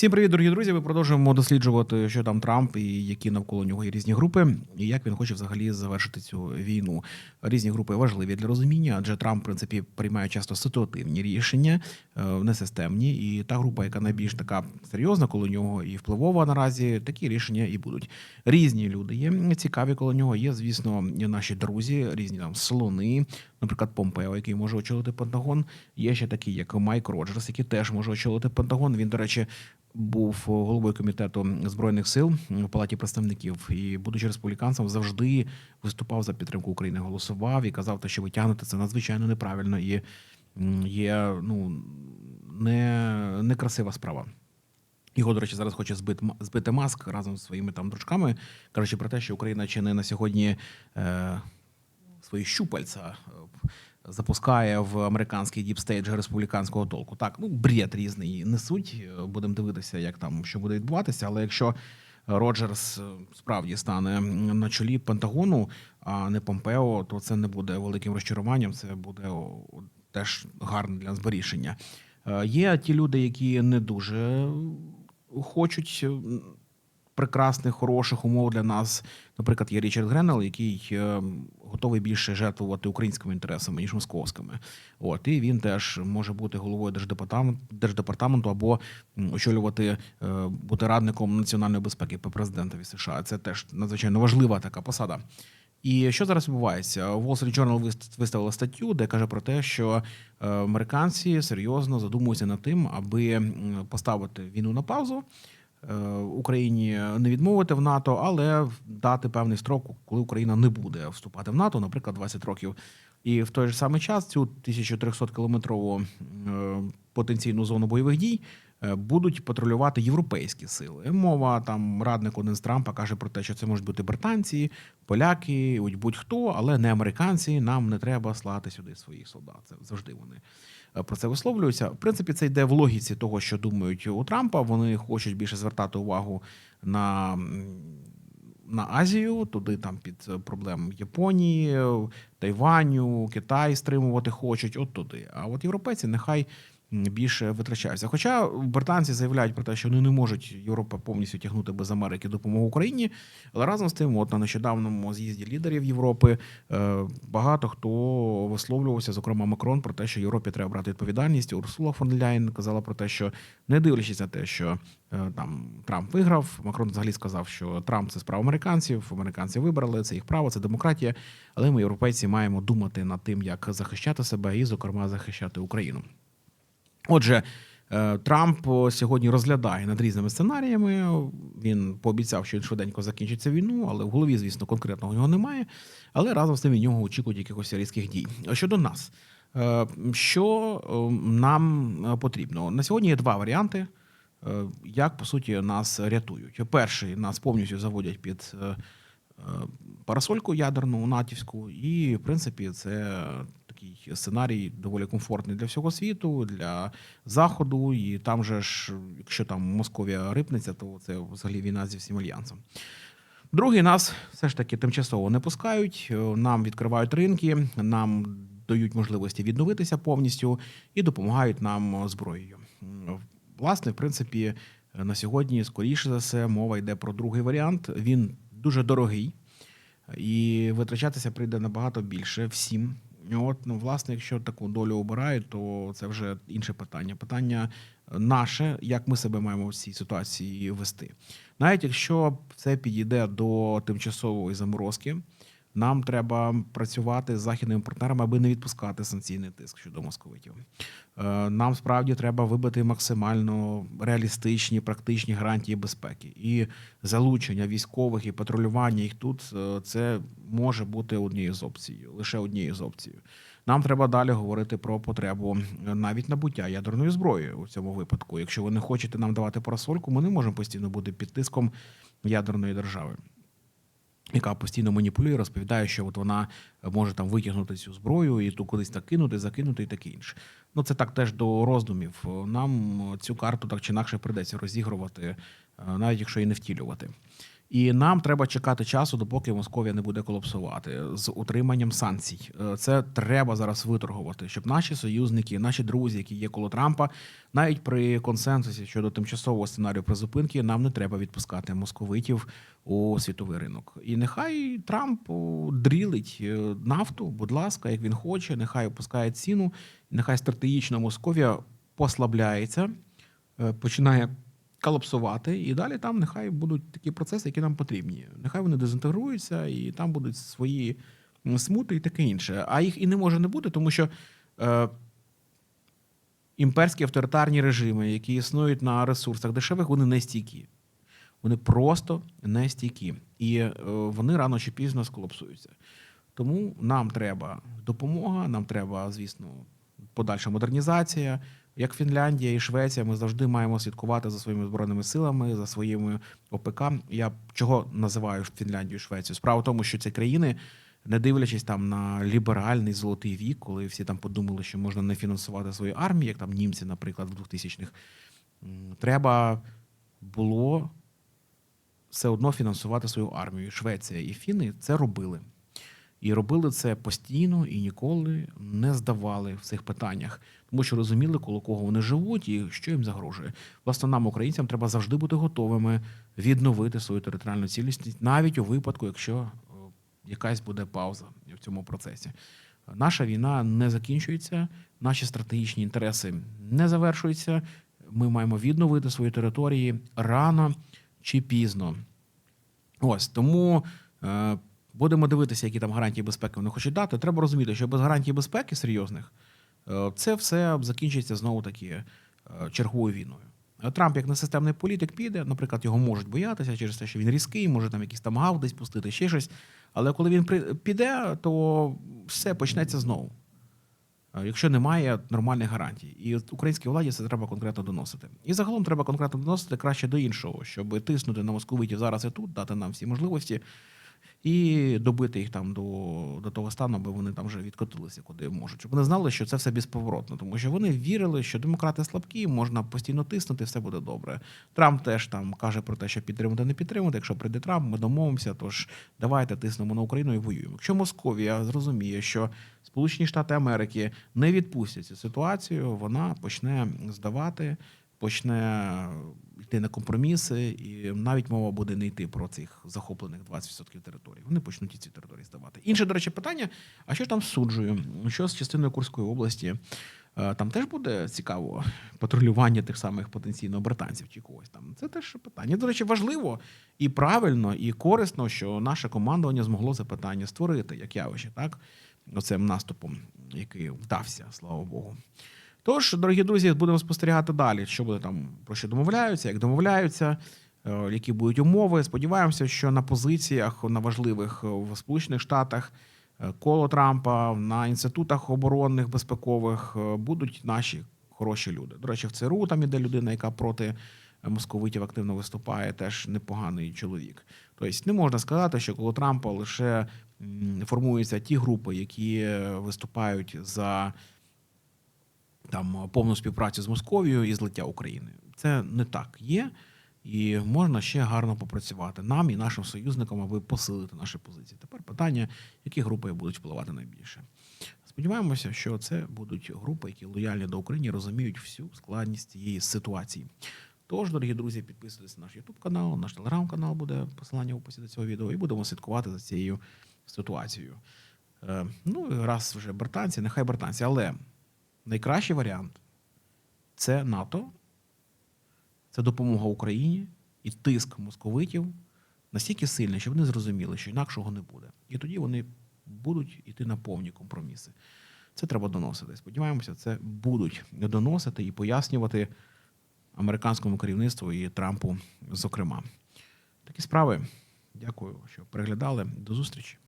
Всім привіт, дорогі друзі. Ми продовжуємо досліджувати, що там Трамп і які навколо нього є різні групи, і як він хоче взагалі завершити цю війну. Різні групи важливі для розуміння, адже Трамп, в принципі, приймає часто ситуативні рішення, е, несистемні. І та група, яка найбільш така серйозна коло нього і впливова наразі, такі рішення і будуть. Різні люди є цікаві коло нього. Є, звісно, наші друзі, різні там слони, наприклад, Помпео, який може очолити Пентагон. Є ще такі, як Майк Роджерс, який теж може очолити Пентагон. Він, до речі, був головою комітету збройних сил в палаті представників і, будучи республіканцем, завжди виступав за підтримку України, голосував і казав, що ви тягнете це надзвичайно неправильно і є ну не, некрасива справа. Його, до речі, зараз хоче збити, збити маск разом з своїми там дружками, кажучи про те, що Україна чи не на сьогодні е, свої щупальця е, запускає в американський діпстейдж республіканського толку. Так, ну бред різний несуть. Е, Будемо дивитися, як там що буде відбуватися. Але якщо Роджерс е, справді стане на чолі Пентагону, а не Помпео, то це не буде великим розчаруванням. Це буде теж гарне для нас рішення. Е, Є ті люди, які не дуже хочуть прекрасних, хороших умов для нас. Наприклад, є Річард Гренел, який е, готовий більше жертвувати українськими інтересами ніж московськими. От і він теж може бути головою держдепартаменту, держдепартаменту або очолювати е, бути радником національної безпеки по президентові США. Це теж надзвичайно важлива така посада. І що зараз відбувається? Wall Street Journal вист- виставила статтю, де каже про те, що е, американці серйозно задумуються над тим, аби поставити війну на паузу. Е, Україні не відмовити в НАТО, але дати певний строк, коли Україна не буде вступати в НАТО, наприклад, 20 років. І в той же самий час цю 1300 кілометрову е, потенційну зону бойових дій будуть патрулювати європейські сили. Мова там радник один з Трампа каже про те, що це можуть бути британці, поляки, будь-хто, але не американці. Нам не треба слати сюди своїх солдат. Це завжди вони е, про це висловлюються. В принципі, це йде в логіці того, що думають у Трампа. Вони хочуть більше звертати увагу на. На Азію, туди там під е, проблем Японії, Тайваню, Китай стримувати хочуть, от туди. А от європейці нехай більше витрачаються. Хоча британці заявляють про те, що вони не можуть Європа повністю тягнути без Америки допомогу Україні. Але разом з тим, от на нещодавному з'їзді лідерів Європи е, багато хто висловлювався, зокрема Макрон, про те, що Європі треба брати відповідальність. Урсула фон Ляєн казала про те, що не дивлячись на те, що е, там Трамп виграв, Макрон взагалі сказав, що Трамп це справа американців. Американці вибрали це їх право, це демократія. Але ми, європейці, маємо думати над тим, як захищати себе і, зокрема, захищати Україну. Отже, е, Трамп сьогодні розглядає над різними сценаріями. Він пообіцяв, що він швиденько закінчить цю війну, але в голові, звісно, конкретного нього немає. Але разом з тим від нього очікують якихось різких дій. Щодо нас, е, що е, нам е, потрібно? На сьогодні є два варіанти, е, як по суті нас рятують. Перший нас повністю заводять під е, е, парасольку ядерну натівську, і в принципі це такий сценарій доволі комфортний для всього світу, для заходу. І там же ж, якщо там Московія рипнеться, то це взагалі війна зі всім альянсом. Другий нас все ж таки тимчасово не пускають. Нам відкривають ринки, нам дають можливості відновитися повністю і допомагають нам зброєю. Власне, в принципі, на сьогодні, скоріше за все, мова йде про другий варіант. Він дуже дорогий і витрачатися прийде набагато більше всім. І От, ну, власне, якщо таку долю обирають, то це вже інше питання. Питання наше, як ми себе маємо в цій ситуації вести. Навіть якщо це підійде до тимчасової заморозки, нам треба працювати з західними партнерами, аби не відпускати санкційний тиск щодо московитів. Е, Нам справді треба вибити максимально реалістичні, практичні гарантії безпеки і залучення військових і патрулювання їх тут е, це може бути однією з опцій, лише однією з опцій. Нам треба далі говорити про потребу е, навіть набуття ядерної зброї у цьому випадку. Якщо ви не хочете нам давати парасольку, ми не можемо постійно бути під тиском ядерної держави яка постійно маніпулює, розповідає, що от вона може там витягнути цю зброю і ту кудись так кинути, закинути і таке інше. Ну це так теж до роздумів. Нам цю карту так чи інакше придеться розігрувати, е, навіть якщо і не втілювати. І нам треба чекати часу, допоки Московія не буде колапсувати з утриманням санкцій. Е, Це треба зараз виторгувати, щоб наші союзники, наші друзі, які є коло Трампа, навіть при консенсусі щодо тимчасового сценарію призупинки, нам не треба відпускати московитів у світовий ринок. І нехай Трамп дрілить е, нафту, будь ласка, як він хоче, нехай опускає ціну, нехай стратегічно Московія послабляється, е, починає колапсувати, і далі там нехай будуть такі процеси, які нам потрібні. Нехай вони дезінтегруються, і там будуть свої смути і таке інше. А їх і не може не бути, тому що е, імперські авторитарні режими, які існують на ресурсах дешевих, вони не стійкі. Вони просто не стійкі. І е, вони рано чи пізно сколапсуються. Тому нам треба допомога, нам треба, звісно, подальша модернізація. Як Фінляндія і Швеція, ми завжди маємо слідкувати за своїми збройними силами, за своїми ОПК. Я чого називаю Фінляндію і Швецію? Справа в тому, що ці країни, не дивлячись там на ліберальний золотий вік, коли всі там подумали, що можна не фінансувати свою армію, як там німці, наприклад, в 2000-х, треба було все одно фінансувати свою армію. Швеція і Фіни це робили. І робили це постійно і ніколи не здавали в цих питаннях, тому що розуміли, коло кого вони живуть і що їм загрожує. Власне, нам, українцям, треба завжди бути готовими відновити свою територіальну цілісність, навіть у випадку, якщо е, якась буде пауза в цьому процесі. Наша війна не закінчується, наші стратегічні інтереси не завершуються. Ми маємо відновити свої території рано чи пізно. Ось тому е, будемо дивитися, які там гарантії безпеки вони хочуть дати. Треба розуміти, що без гарантій безпеки серйозних е, це все закінчиться знову таки е, черговою війною. Е, Трамп, як несистемний політик, піде, наприклад, його можуть боятися через те, що він різкий, може там якийсь там гав десь пустити, ще щось. Але коли він піде, то все почнеться знову. Якщо немає нормальних гарантій, і українській владі це треба конкретно доносити. І загалом треба конкретно доносити краще до іншого, щоб тиснути на московитів зараз і тут, дати нам всі можливості і добити їх там до, до того стану, аби вони там вже відкотилися, куди можуть. Щоб вони знали, що це все безповоротно, тому що вони вірили, що демократи слабкі, можна постійно тиснути, все буде добре. Трамп теж там каже про те, що підтримувати, не підтримувати. Якщо прийде Трамп, ми домовимося. Тож давайте тиснемо на Україну і воюємо. Якщо Московія зрозуміє, що Сполучені Штати Америки не відпустять цю ситуацію, вона почне здавати, почне йти на компроміси, і навіть мова буде не йти про цих захоплених 20% територій. Вони почнуть і ці території здавати. Інше, до речі, питання: а що ж там з? Що з частиною Курської області? Е, Там теж буде цікаво патрулювання тих самих потенційно британців чи когось там. Це теж питання. До речі, важливо і правильно, і корисно, що наше командування змогло це питання створити як явище, так оцим наступом, який вдався, слава Богу. Тож, дорогі друзі, будемо спостерігати далі, що буде там про що домовляються, як домовляються, е, які будуть умови. Сподіваємося, що на позиціях на важливих е, в Сполучених Штатах е, коло Трампа на інститутах оборонних безпекових будуть наші хороші люди. До речі, в ЦРУ там іде людина, яка проти московитів активно виступає, теж непоганий чоловік. Тобто не можна сказати, що коло Трампа лише формуються ті групи, які виступають за там повну співпрацю з Московією і злиття України. Це не так є, і можна ще гарно попрацювати нам і нашим союзникам, аби посилити наші позиції. Тепер питання, які групи будуть впливати найбільше. Сподіваємося, що це будуть групи, які лояльні до України, розуміють всю складність цієї ситуації. Тож, дорогі друзі, підписуйтесь на наш YouTube канал, наш телеграм-канал буде посилання в описі до цього відео, і будемо слідкувати за цією ситуацією. Е, ну, раз вже британці, нехай британці, але найкращий варіант це НАТО, це допомога Україні і тиск московитів настільки сильний, що вони зрозуміли, що інакшого не буде. І тоді вони будуть йти на повні компроміси. Це треба доносити. Сподіваємося, це будуть доносити і пояснювати американському керівництву і Трампу, зокрема. Такі справи. Дякую, що переглядали. До зустрічі.